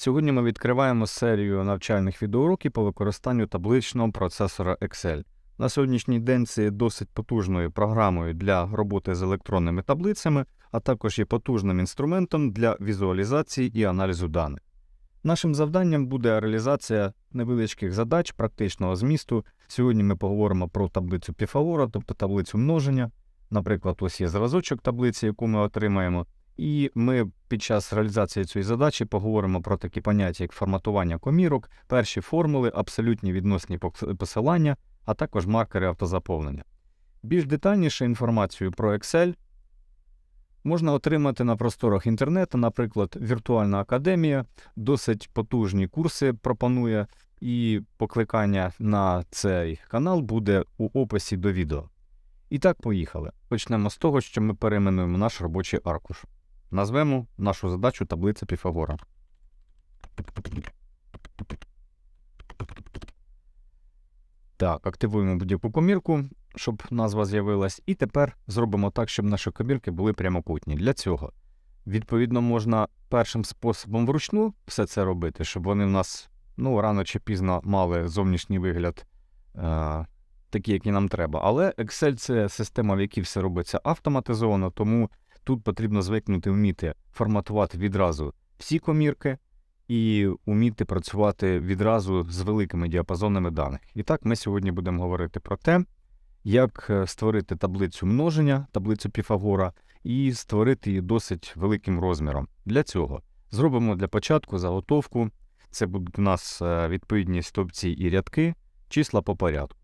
Сьогодні ми відкриваємо серію навчальних відеоуроків по використанню табличного процесора Excel. На сьогоднішній день це є досить потужною програмою для роботи з електронними таблицями, а також є потужним інструментом для візуалізації і аналізу даних. Нашим завданням буде реалізація невеличких задач практичного змісту. Сьогодні ми поговоримо про таблицю Піфагора, тобто таблицю множення. Наприклад, ось є зразочок таблиці, яку ми отримаємо. І ми під час реалізації цієї задачі поговоримо про такі поняття, як форматування комірок, перші формули, абсолютні відносні посилання, а також маркери автозаповнення. Більш детальніше інформацію про Excel можна отримати на просторах інтернету, наприклад, Віртуальна академія, досить потужні курси пропонує, і покликання на цей канал буде у описі до відео. І так, поїхали. Почнемо з того, що ми перейменуємо наш робочий аркуш. Назвемо нашу задачу таблиця Піфагора. Так, активуємо будь-яку комірку, щоб назва з'явилась. І тепер зробимо так, щоб наші комірки були прямокутні. Для цього, відповідно, можна першим способом вручну все це робити, щоб вони в нас ну, рано чи пізно мали зовнішній вигляд. Е- Такі, які нам треба. Але Excel це система, в якій все робиться автоматизовано, тому тут потрібно звикнути вміти форматувати відразу всі комірки і вміти працювати відразу з великими діапазонами даних. І так, ми сьогодні будемо говорити про те, як е, створити таблицю множення, таблицю Піфагора, і створити її досить великим розміром. Для цього зробимо для початку заготовку. Це будуть у нас е, відповідні стовпці і рядки, числа по порядку.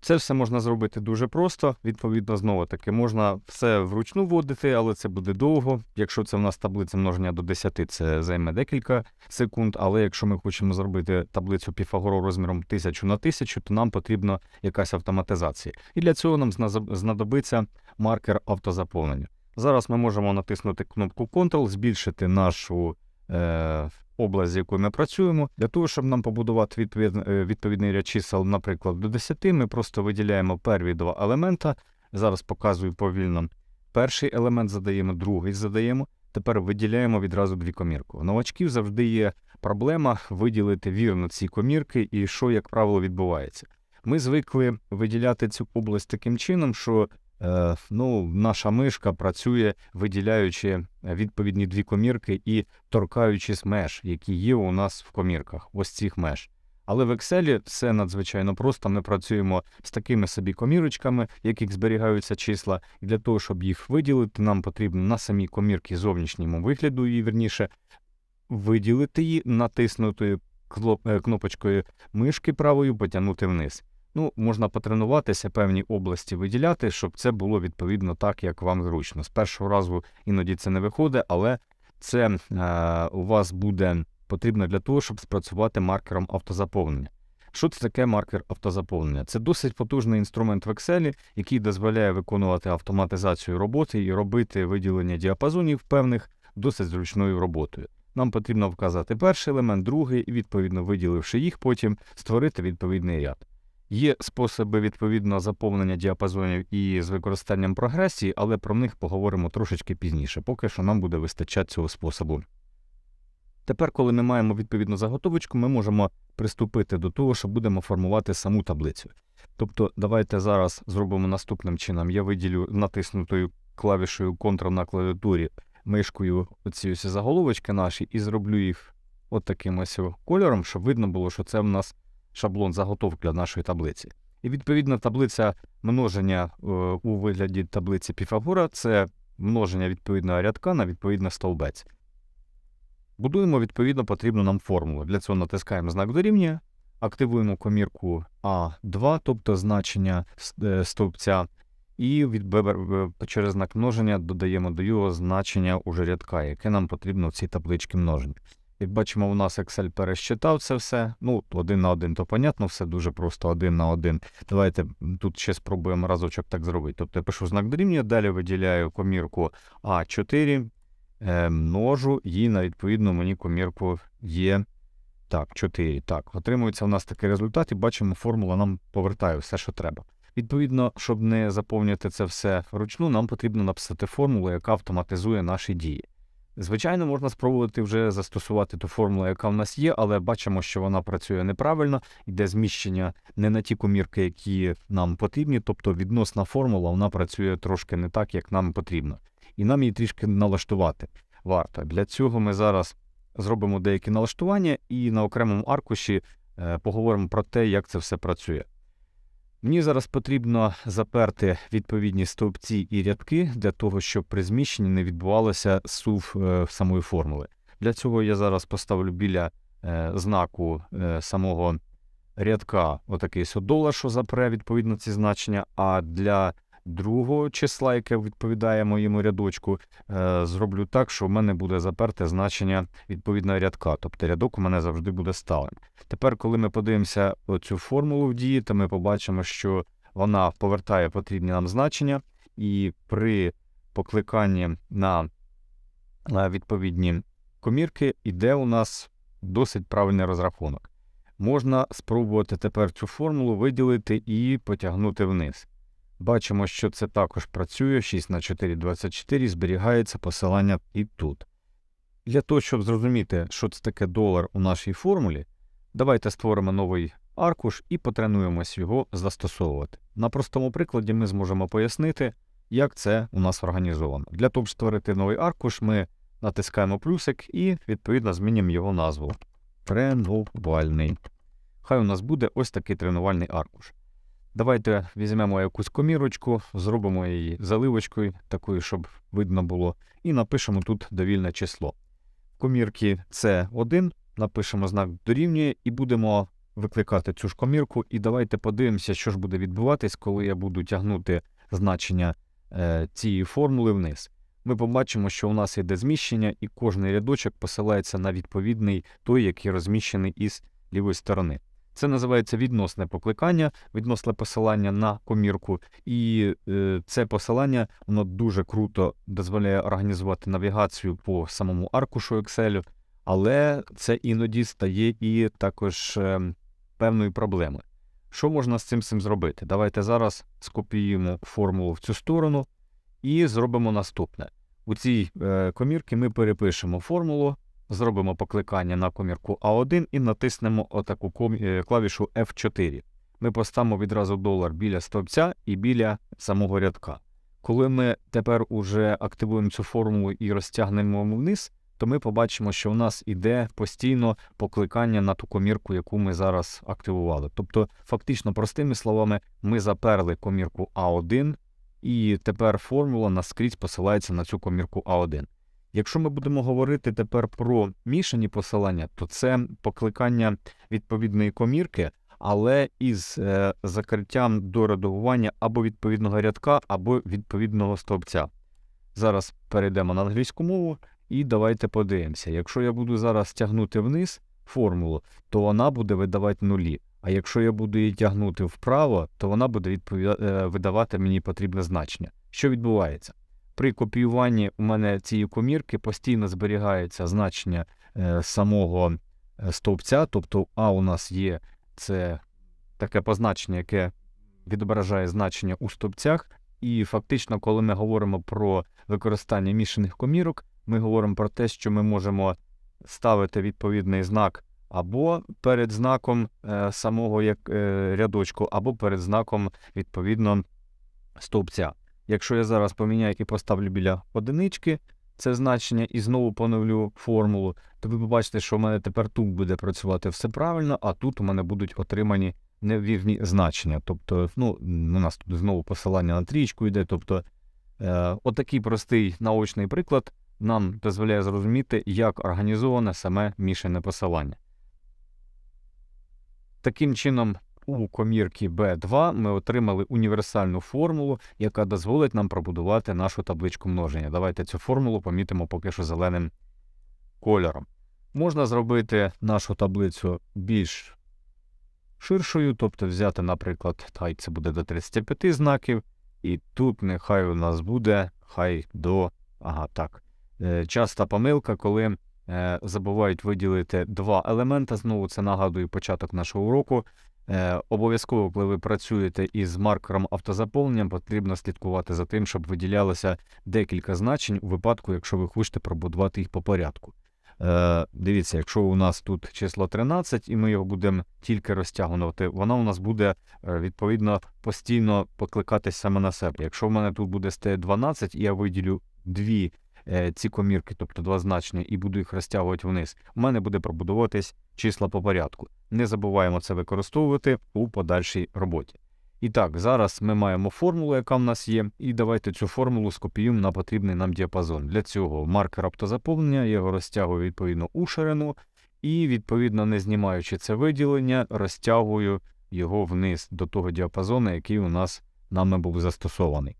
Це все можна зробити дуже просто. Відповідно, знову таки, можна все вручну вводити, але це буде довго. Якщо це в нас таблиця множення до 10, це займе декілька секунд. Але якщо ми хочемо зробити таблицю Піфагору розміром 1000 на 1000, то нам потрібна якась автоматизація. І для цього нам знадобиться маркер автозаповнення. Зараз ми можемо натиснути кнопку Ctrl, збільшити нашу е, область, з якою ми працюємо. Для того, щоб нам побудувати е, відповідний ряд чисел, наприклад, до 10, ми просто виділяємо перві два елемента. Зараз показую повільно. Перший елемент задаємо, другий задаємо. Тепер виділяємо відразу дві комірки. У новачків завжди є проблема виділити вірно ці комірки і що, як правило, відбувається. Ми звикли виділяти цю область таким чином, що ну, наша мишка працює, виділяючи е, відповідні дві комірки і торкаючись меж, які є у нас в комірках, ось цих меж. Але в Excel все надзвичайно просто. Ми працюємо з такими собі комірочками, в яких зберігаються числа. І для того, щоб їх виділити, нам потрібно на самій комірці зовнішньому вигляду, її вірніше, виділити її, натиснутою е, кнопочкою мишки правою потягнути вниз. Ну, можна потренуватися певні області виділяти, щоб це було відповідно так, як вам зручно. З першого разу іноді це не виходить, але це е, у вас буде потрібно для того, щоб спрацювати маркером автозаповнення. Що це таке маркер автозаповнення? Це досить потужний інструмент в Excel, який дозволяє виконувати автоматизацію роботи і робити виділення діапазонів певних досить зручною роботою. Нам потрібно вказати перший елемент, другий, і відповідно виділивши їх, потім створити відповідний ряд. Є способи відповідно заповнення діапазонів і з використанням прогресії, але про них поговоримо трошечки пізніше. Поки що нам буде вистачати цього способу. Тепер, коли ми маємо відповідну заготовочку, ми можемо приступити до того, що будемо формувати саму таблицю. Тобто, давайте зараз зробимо наступним чином. Я виділю натиснутою клавішою Ctrl на клавіатурі мишкою оці ось заголовочки наші і зроблю їх от таким ось кольором, щоб видно було, що це в нас шаблон заготовки для нашої таблиці. І відповідно таблиця множення е, у вигляді таблиці Піфагора це множення відповідного рядка на відповідний стовбець. Будуємо відповідно потрібну нам формулу. Для цього натискаємо знак дорівнює, активуємо комірку А2, тобто значення е, стовпця, і від через знак множення додаємо до його значення уже рядка, яке нам потрібно в цій табличці множення. Як бачимо, у нас Excel пересчитав це все. Ну, один на один, то понятно, все дуже просто один на один. Давайте тут ще спробуємо разочок так зробити. Тобто я пишу знак дорівнює, далі виділяю комірку А4, е, множу її на відповідну мені комірку є. Так, 4. Так, отримується у нас такий результат, і бачимо, формула нам повертає все, що треба. Відповідно, щоб не заповнювати це все вручну, нам потрібно написати формулу, яка автоматизує наші дії. Звичайно, можна спробувати вже застосувати ту формулу, яка в нас є, але бачимо, що вона працює неправильно, йде зміщення не на ті комірки, які нам потрібні, тобто відносна формула вона працює трошки не так, як нам потрібно. І нам її трішки налаштувати варто. Для цього ми зараз зробимо деякі налаштування і на окремому аркуші е, поговоримо про те, як це все працює. Мені зараз потрібно заперти відповідні стовпці і рядки для того, щоб при зміщенні не відбувалося сув е, самої формули. Для цього я зараз поставлю біля е, знаку е, самого рядка отакий содолар, що запре відповідно ці значення, а для другого числа, яке відповідає моєму рядочку, е, зроблю так, що в мене буде заперте значення відповідного рядка, тобто рядок у мене завжди буде сталим. Тепер, коли ми подивимося цю формулу в дії, то ми побачимо, що вона повертає потрібні нам значення, і при покликанні на відповідні комірки іде у нас досить правильний розрахунок. Можна спробувати тепер цю формулу виділити і потягнути вниз. Бачимо, що це також працює 6 на 4, 24, зберігається посилання і тут. Для того, щоб зрозуміти, що це таке долар у нашій формулі, давайте створимо новий аркуш і потренуємось його застосовувати. На простому прикладі ми зможемо пояснити, як це у нас організовано. Для того, щоб створити новий аркуш, ми натискаємо плюсик і відповідно змінюємо його назву. Тренувальний. Хай у нас буде ось такий тренувальний аркуш. Давайте візьмемо якусь комірочку, зробимо її заливочкою, такою, щоб видно було, і напишемо тут довільне число. В комірці С1 напишемо знак дорівнює і будемо викликати цю ж комірку. І давайте подивимося, що ж буде відбуватись, коли я буду тягнути значення е, цієї формули вниз. Ми побачимо, що у нас йде зміщення, і кожний рядочок посилається на відповідний той, який розміщений із лівої сторони. Це називається відносне покликання, відносне посилання на комірку, і е, це посилання воно дуже круто дозволяє організувати навігацію по самому аркушу Excel, але це іноді стає і також е, певною проблемою. Що можна з цим цим зробити? Давайте зараз скопіюємо формулу в цю сторону і зробимо наступне. У цій е, комірці ми перепишемо формулу зробимо покликання на комірку А1 і натиснемо отаку е, клавішу F4. Ми поставимо відразу долар біля стовпця і біля самого рядка. Коли ми тепер уже активуємо цю формулу і розтягнемо вниз, то ми побачимо, що у нас іде постійно покликання на ту комірку, яку ми зараз активували. Тобто, фактично, простими словами, ми заперли комірку А1, і тепер формула наскрізь посилається на цю комірку А1. Якщо ми будемо говорити тепер про мішані посилання, то це покликання відповідної комірки, але із е, закриттям до редагування або відповідного рядка, або відповідного стовпця. Зараз перейдемо на англійську мову і давайте подивимося. Якщо я буду зараз тягнути вниз формулу, то вона буде видавати нулі. А якщо я буду її тягнути вправо, то вона буде відповіда... е, видавати мені потрібне значення. Що відбувається? При копіюванні у мене цієї комірки постійно зберігається значення е, самого е, стовпця, тобто А у нас є це таке позначення, яке відображає значення у стовпцях. І фактично, коли ми говоримо про використання мішаних комірок, ми говоримо про те, що ми можемо ставити відповідний знак або перед знаком е, самого як, рядочку, або перед знаком відповідно стовпця. Якщо я зараз поміняю і поставлю біля одинички це значення і знову поновлю формулу, то ви побачите, що в мене тепер тут буде працювати все правильно, а тут у мене будуть отримані невірні значення. Тобто, ну, у нас тут знову посилання на трічку йде. Тобто, е, отакий простий наочний приклад нам дозволяє зрозуміти, як організоване саме мішане посилання. Таким чином, у комірці B2 ми отримали універсальну формулу, яка дозволить нам пробудувати нашу табличку множення. Давайте цю формулу помітимо поки що зеленим кольором. Можна зробити нашу таблицю більш ширшою, тобто взяти, наприклад, хай це буде до 35 знаків, і тут нехай у нас буде хай до. Ага, так. Е, Часта помилка, коли е, забувають виділити два елемента. Знову це нагадую початок нашого уроку. Е, обов'язково, коли ви працюєте із маркером автозаповнення, потрібно слідкувати за тим, щоб виділялося декілька значень у випадку, якщо ви хочете пробудувати їх по порядку. Е, дивіться, якщо у нас тут число 13, і ми його будемо тільки розтягувати, вона у нас буде е, відповідно постійно покликатись саме на себе. Якщо в мене тут буде стояти 12, і я виділю дві ці комірки, тобто два значення, і буду їх розтягувати вниз, у мене буде пробудовуватись числа по порядку. Не забуваємо це використовувати у подальшій роботі. І так, зараз ми маємо формулу, яка в нас є, і давайте цю формулу скопіюємо на потрібний нам діапазон. Для цього маркер автозаповнення, я його розтягую відповідно у ширину, і, відповідно, не знімаючи це виділення, розтягую його вниз до того діапазону, який у нас нами був застосований.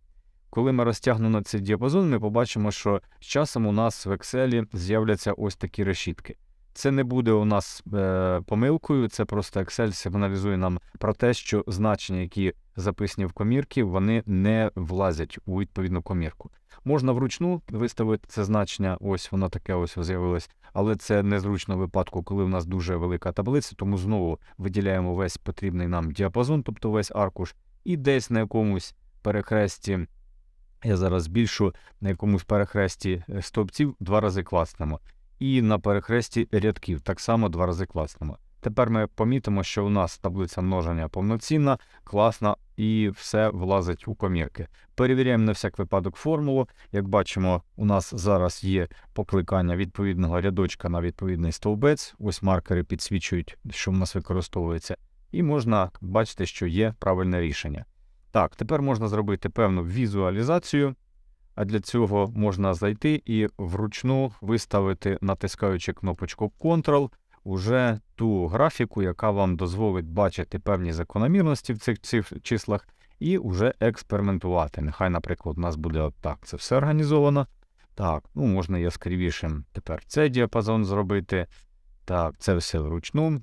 Коли ми розтягнемо цей діапазон, ми побачимо, що з часом у нас в Excel з'являться ось такі решітки. Це не буде у нас е, помилкою, це просто Excel сигналізує нам про те, що значення, які записані в комірки, вони не влазять у відповідну комірку. Можна вручну виставити це значення, ось воно таке ось з'явилось, але це незручно в випадку, коли в нас дуже велика таблиця, тому знову виділяємо весь потрібний нам діапазон, тобто весь аркуш, і десь на якомусь перехресті, я зараз збільшу, на якомусь перехресті е, стовпців два рази класнемо і на перехресті рядків так само два рази класнемо. Тепер ми помітимо, що у нас таблиця множення повноцінна, класна і все влазить у комірки. Перевіряємо на всяк випадок формулу. Як бачимо, у нас зараз є покликання відповідного рядочка на відповідний стовбець. Ось маркери підсвічують, що в нас використовується, і можна бачити, що є правильне рішення. Так, тепер можна зробити певну візуалізацію. А для цього можна зайти і вручну виставити, натискаючи кнопочку Ctrl, уже ту графіку, яка вам дозволить бачити певні закономірності в цих, числах, і вже експериментувати. Нехай, наприклад, у нас буде отак. Це все організовано. Так, ну можна яскравішим тепер цей діапазон зробити. Так, це все вручну.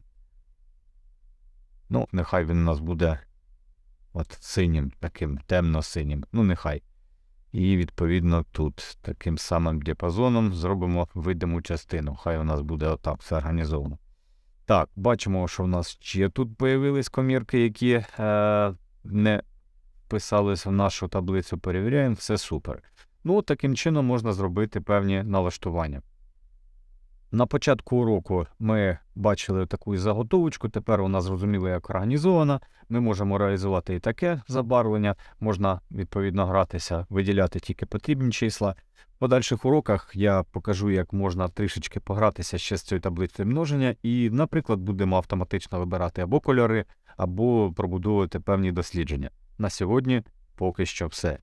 Ну, нехай він у нас буде от синім, таким темно-синім. Ну, нехай. І відповідно тут таким самим діапазоном зробимо видиму частину. Хай у нас буде отак все організовано. Так, бачимо, що в нас ще тут появились комірки, які е, не вписались в нашу таблицю. Перевіряємо, все супер. Ну, таким чином можна зробити певні налаштування. На початку уроку ми бачили таку заготовочку, тепер вона зрозуміла, як організована. Ми можемо реалізувати і таке забарвлення, можна відповідно гратися, виділяти тільки потрібні числа. В подальших уроках я покажу, як можна трішечки погратися ще з цією таблицею множення, і, наприклад, будемо автоматично вибирати або кольори, або пробудовувати певні дослідження. На сьогодні поки що все.